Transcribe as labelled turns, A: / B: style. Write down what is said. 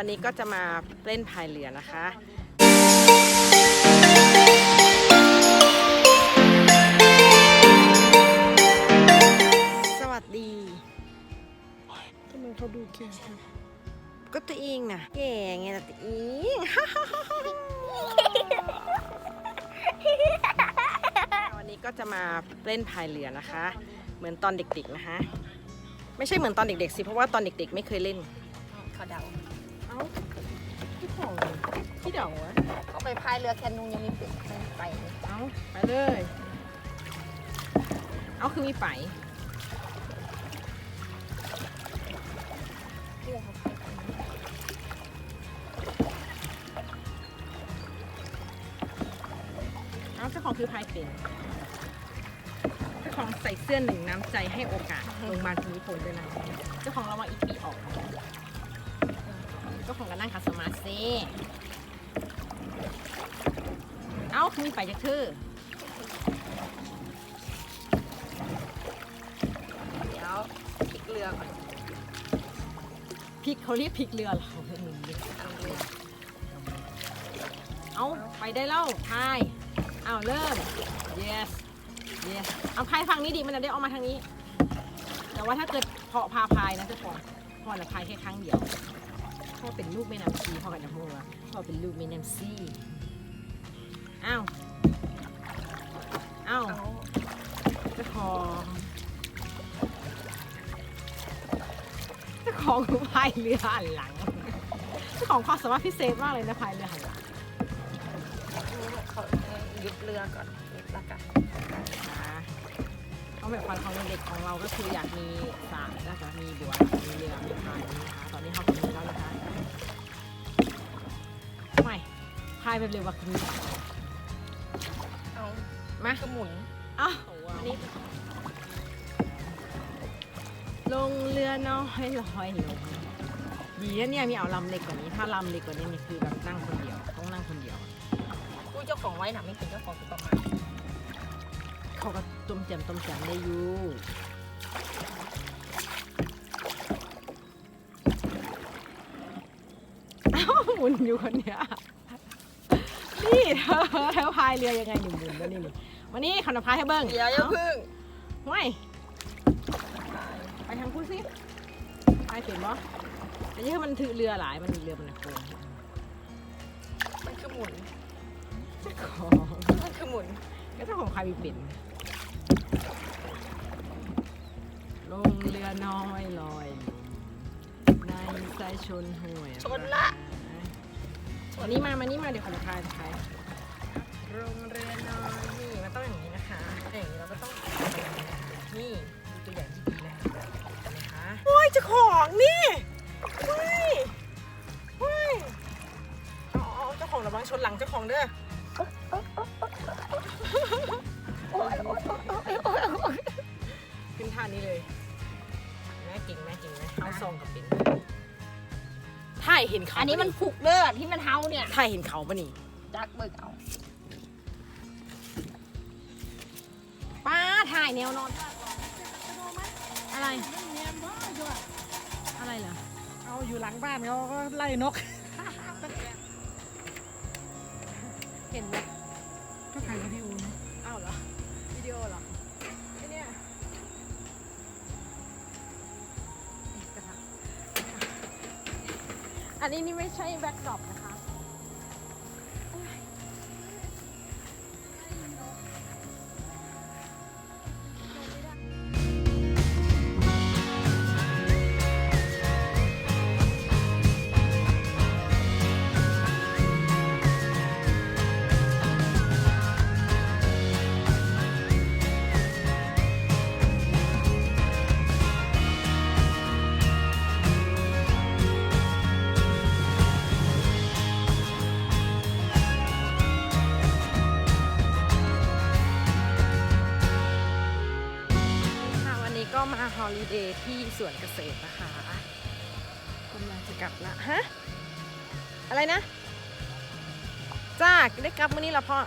A: วันนี้ก็จะมาเล่นพายเรือนะคะสวัสดีทำไมเขาดูเก่งจังก็ตัวเองนะเก่งไงล่ะตัวเองวันนี้ก็จะมาเล่นพายเรือนะคะ เหมือนตอนเด็กๆนะคะ ไม่ใช่เหมือนตอนเด็กๆสิ เพราะว่าตอนเด็กๆ ไม่เคยเล่น
B: เขาเดาา
A: พี่ของพี่เด๋อวะ
B: เขาไปพายเรือแคนูยังมีเป็ดไปเลย
A: เอ้าไปเลย เอ้าคือมีไป
B: เรือเขาพายไป
A: เอ้าเจ้าของคือพายเป็นเจ้าของใส่เสื้อหนึ่งน้ำใจให้โอกาสโรงพยาบาลภูมิพลด้วยนะเจ้าของเรามาอีปีออก เจ้าของก็นั่งคัสมาเซ่เอ้าคือมีไปจากเธอ
B: เดี๋ยวพลิกเรือก่อน
A: พริกเขาเรียกพริกเรือเหรอหมุนดิ
B: เอาเรือ
A: เอาไปได้แล้วพายเอาเริ่ม yes yes เอาพายฝั่งนี้ดิมันจะได้ออกมาทางนี้ แต่ว่าถ้าเกิดเพาะพาพายนะเจ้าของพ่อละพายแค่ครั้งเดียว พ่อเป็นลูกแม่น้ำซีพ่อกับน้ำมูกพ่อเป็นลูกแม่น้ำซีอ้าวอ้าว
B: เอา
A: เจ้าของเจ้าของคือพายเรือหันหลังเจ้าของความสามารถพิเศษมากเลยนะพายเรือหันหลัง
B: เขายึดเรือก่อนยึดแล้วกัน
A: นะคะเอาแบบฝันของเด็กๆของเราก็คืออยากมีสระนะคะมีบัวมีเรือมีพายนะคะตอนนี้เขาก็มีแล้วนะคะายแบบเร็วกว่านี้
B: เอา
A: มา
B: ก็หมุน
A: อ้าววันนี้ลงเรือน้อยลอยลงดีนะเนี่ยมีเอาลำเล็กกว่านี้ ถ้าลำเล็กกว่านี้นี่คือแบบนั่งคนเดียวต้องนั่งคนเดียว
B: กู้เจ้าของไว้นะไม่เป็นเจ้าของคือประมาณ
A: เขาก็ต้มแจ่มต้มแจ่มได้อยู่เอ้าหมุนอยู่คนเนี้ย นี่เธอเธอพายเรือยังไงหนุ่มหมุนแล้วนี่นี่วันนี้ขาจะพายให้เบิ้ง
B: เดี๋ยวอย่า
A: เพึ่
B: ง
A: ไม่ไปทางพูดสิพายเปลี่ยนบ่อันนี้คือมันถือเรือหลายมันเรือมันโค้ง
B: มันคือหมุน
A: ของ
B: มันคือหมุน
A: ก็เจ้าของพายมีเป็นลงเรือน้อยลอยในสายชนห่วย
B: ชนละ
A: อันนี้มามานี่มาเดี๋ยวขอจะพายพายโรงเรือน้อยนี่มันต้องอย่างนี้นะคะอย่างนี้เราก็ต้องนี่ดูตัวอย่างที่ดีเลยนะคะโอ้ยเจ้าของนี่เฮ้ยเฮ้ยเอาเอาเอาเจ้าของระวังชนหลังเจ้าของเด้อ
B: โอ้ยโอ้ยโอ้ยโอ้ยโอ้ยโอ้ย
A: ขึ้นท่านี้เลยแม่เก่งแม่เก่งไหมเอาซองกับเป็นถ่ายเห็นเขา
B: อันนี้มันผูกเลือดที่มันเท้าเนี่ย
A: ถ่ายเห็นเขาปะนี่
B: จักเบิกเอา
A: ป้าถ่ายแนวนอน อะไร อะไรเหรอ
C: เอาอยู่หลังบ้านเขาก็ไล่นก
A: เห็นไหม
C: ก็ถ่ายวิดีโอนะ
A: อ้าวเหรอ วิดีโอเหรอไอ อันนี้นี่ไม่ใช่แบ็กดรอปนะ ลิเดย์ที่สวนเกษตรนะคะกำลังจะกลับละฮะ อะไรนะ จ้าได้กลับมื้อนี้ละพ่อ